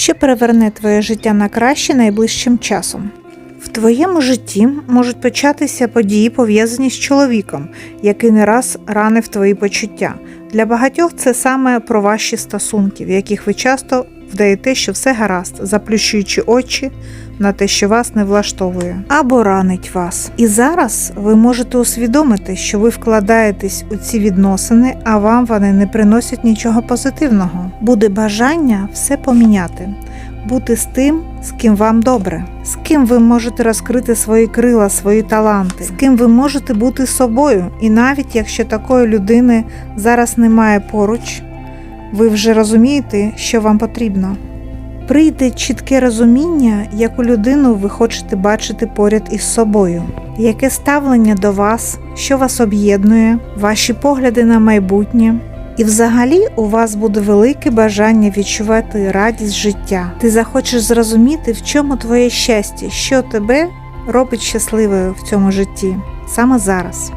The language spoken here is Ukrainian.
що переверне твоє життя на краще найближчим часом. В твоєму житті можуть початися події, пов'язані з чоловіком, який не раз ранив твої почуття. Для багатьох це саме про ваші стосунки, в яких ви часто вдаєте, що все гаразд, заплющуючи очі на те, що вас не влаштовує, або ранить вас. І зараз ви можете усвідомити, що ви вкладаєтесь у ці відносини, а вам вони не приносять нічого позитивного. Буде бажання все поміняти бути з тим, з ким вам добре, з ким ви можете розкрити свої крила, свої таланти, з ким ви можете бути собою. І навіть якщо такої людини зараз немає поруч, ви вже розумієте, що вам потрібно. Прийде чітке розуміння, яку людину ви хочете бачити поряд із собою, яке ставлення до вас, що вас об'єднує, ваші погляди на майбутнє. І взагалі у вас буде велике бажання відчувати радість життя. Ти захочеш зрозуміти, в чому твоє щастя, що тебе робить щасливою в цьому житті саме зараз.